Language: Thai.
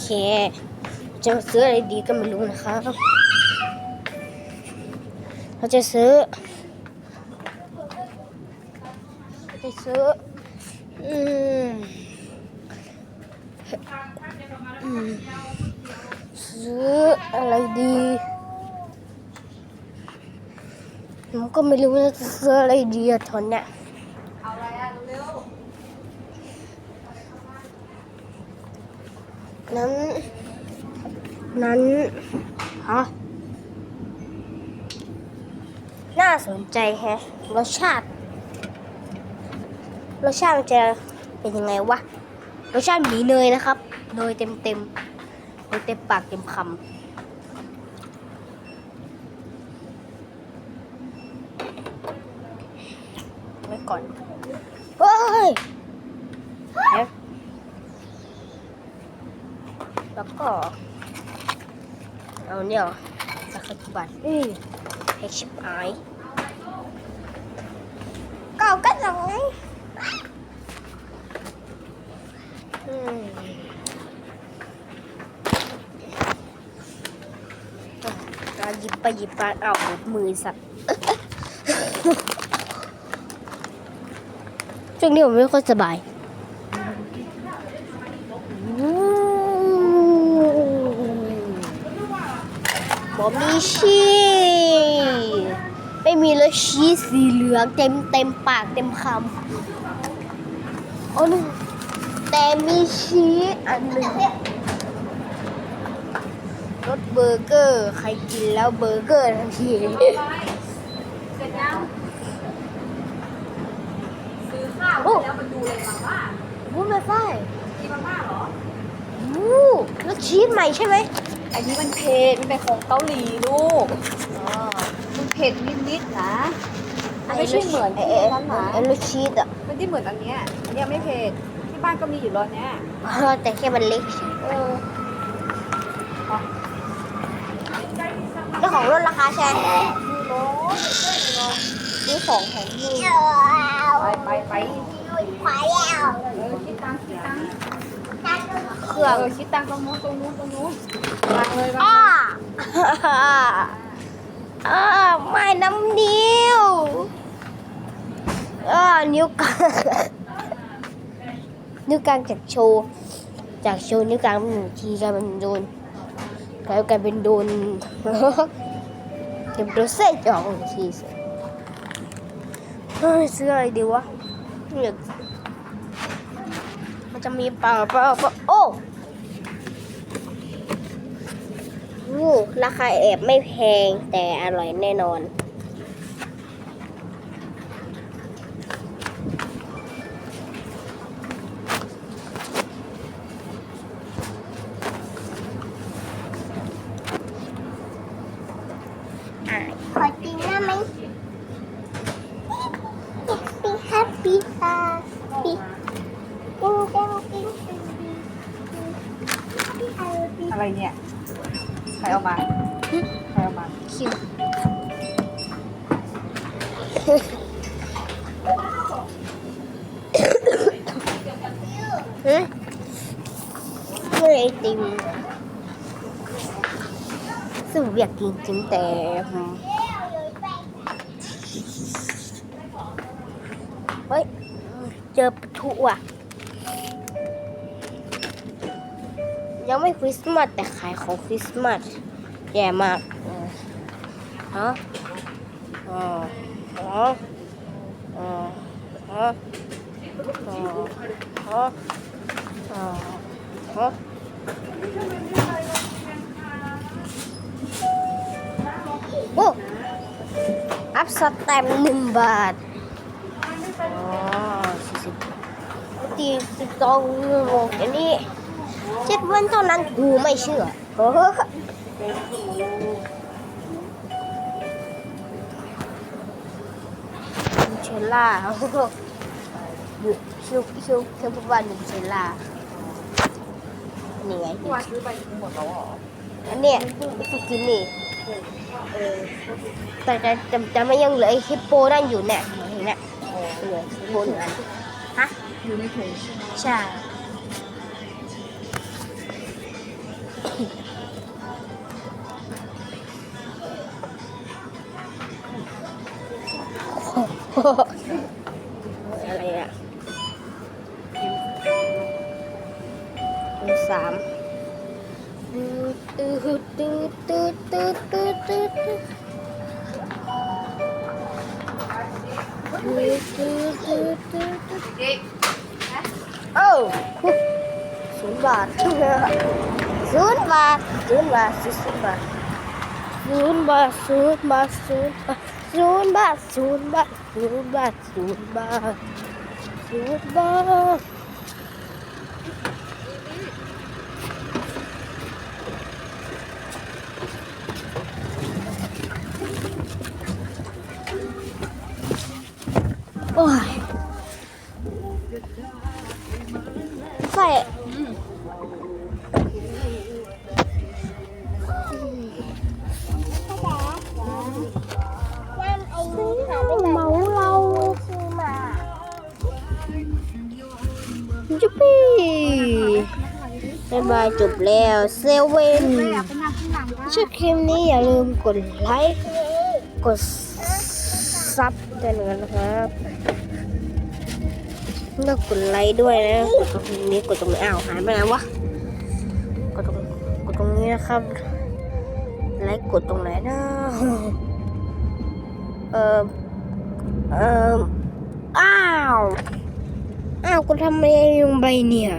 เค จะซื้ออะไรดีก็ไม่รู้นะครับ เราจะซื้อ จะซื้อ อืมซื้ออะไรดีผมก็ไม่รู้ว่าจะซื้ออะไรดีอะตอนเนี้ย เอาอะไรอะเร็ว นั้น นั้นฮะน่าสนใจแฮะรสชาติรสชาติมันจะเป็นยังไงวะรสชาติหมีเนยนะครับเนยเต็มเต็มๆเนยเต็มปากเต็มคำไว้ก่อน เฮ้ยเดี๋ยวแล้ว ก็ เอาเนี่ยสักสิบบาทอือให้ชิบหายเก่ากันหน่อยอืมอะการหยิบไปหยิบมาเอาหมดมือสัตว์ช่วงนี้ผมไม่ค่อยสบาย ผมมีชีสไม่มีเลยชีสสีเหลืองเต็มเต็มปากเต็มคำโอ้นึงแต่มีชีสอันหนึ่งรสเบอร์เกอร์ใครกินแล้วเบอร์เกอร์ทันทีเสร็จยังซื้อข้าวโอ้แล้วมันดูเลยมาม่าวู้ไม่ไฟมีมาม่าเหรอวู้แล้วชีสใหม่ใช่ไหม อันนี้มันเผ็ดมันเป็นของเกาหลีลูกอ๋อมันเผ็ดนิดๆนะมันไม่ใช่เหมือนเอ๊ะที่เอ๊ะนั้นนะเอ๊ะแล้วชีสอะมันที่เหมือนอันเนี้ยอันเนี้ยไม่เผ็ดที่บ้านก็มีอยู่รอนเนี้ยอ๋อแต่แค่มันเล็กเฉยเออเจ้าของรถราคาแชร์มีรถซื้อสองแถมหนึ่งไปไปไปเออคิดตังค์คิดตังค์ เครื่อง เออคิดตังตรงนู้นตรงนู้นตรงนู้นวางเลยวางอ้าอ้าไม่น้ำนิ้วอ้านิ้วกลางนิ้วกลางจากโชว์จากโชว์นิ้วกลางหนึ่งทีกลายเป็นโดนกลายกลายเป็นโดนเก็บโดนเส้นจอกหนึ่งทีสิเฮ้ยซื้ออะไรดีวะเนี่ยมัน จะมีเปล่าเปล่าเปล่าโอ้โอ้ราคาแอบไม่แพงแต่อร่อยแน่นอน อะขอกินได้ไหมปีแฮปปี้ตาปีกินกินกินกิน อะไรเนี่ย ใค รเอามาใครเอามาคิวฮะไม่ไอติมซึ่งผมอยากกินจริงแต่อืมเฮ้ย เจอปะทุอะ ยังไม่คริสต์มาสแต่ขายของคริสต์มาสแย่มากฮะอ๋ออ๋ออ๋อฮะอ๋อฮะอ๋อฮะโอ้อัพสแตมหนึ่งบาทอ๋อสี่สิบตีสิบสองโมงอันนี้ เจ็ดวันเท่านั้นกูไม่เชื่อโอ้โหนิเชล่าโอ้โหคิวคิวคิวพูดว่านิเชล่านี่ไงวาซื้อไปหมดแล้วหรออันเนี้ยสกินนี่แต่แต่แต่แต่ยังเหลือไอ้ฮิปโปนั่นอยู่เนี่ยเห็นเนี่ยเหลือฮิปโปหนึ่งอันฮะอยู่ในถุงใช่ อะไรอะมีสามตืดตืดตืดตืดตืดตืดตืดตืดตืดตืดตืดตืดเด็กเอ้าศูนย์บาทศูนย์บาทศูนย์บาทศูนย์บาทศูนย์บาทศูนย์บาทศูนย์บาทศูนย์บาทศูนย์บาท ศูนย์บาทศูนย์บาทศูนย์บาทโอ้ย บายบายจบแล้วเซเว่นไม่อยากไปนั่งข้างหลังก็ชอบคลิปนี้อย่าลืมกดไลค์กดซับด้วยนะครับแล้วกดไลค์ด้วยนะกดตรงนี้กดตรงนี้อ้าวหายไปไหนวะกดตรงกดตรงนี้นะครับไลค์กดตรงไหนนะเออเอออ้าวอ้าวกูทำไมลงไปเนี่ย